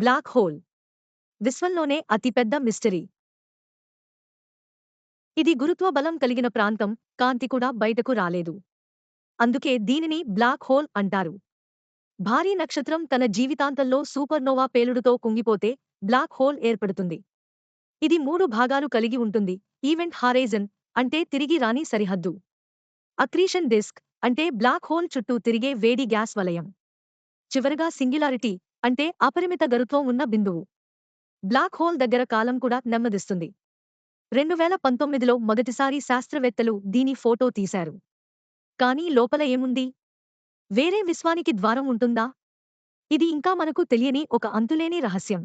Black hole. విశ్వంలోనే అతిపెద్ద mystery. ఇది గురుత్వ బలం కలిగిన ప్రాంతం కాంతి కూడా బయటకు రాలేదు. అందుకే దీనిని బ్లాక్ హోల్ అంటారు. భారీ నక్షత్రం తన జీవితాంతంలో సూపర్నోవా పేలుడుతో కుంగిపోతే బ్లాక్ హోల్ ఏర్పడుతుంది. ఇది మూడు భాగాలు కలిగి ఉంటుంది ఈవెంట్ హారైజన్ అంటే తిరిగి రాని సరిహద్దు. అక్రీషన్ డిస్క్ అంటే బ్లాక్ హోల్ చుట్టూ తిరిగే వేడి గ్యాస్ వలయం. చివరగా సింగ్యులారిటీ అంటే అపరిమిత గరుత్వం ఉన్న బిందువు. బ్లాక్ హోల్ దగ్గర కాలం కూడా నెమ్మదిస్తుంది. రెండు వేల పంతొమ్మిదిలో మొదటిసారి శాస్త్రవేత్తలు దీని ఫోటో తీశారు. కానీ లోపల ఏముంది? వేరే విశ్వానికి ద్వారం ఉంటుందా? ఇది ఇంకా మనకు తెలియని ఒక అంతులేని రహస్యం.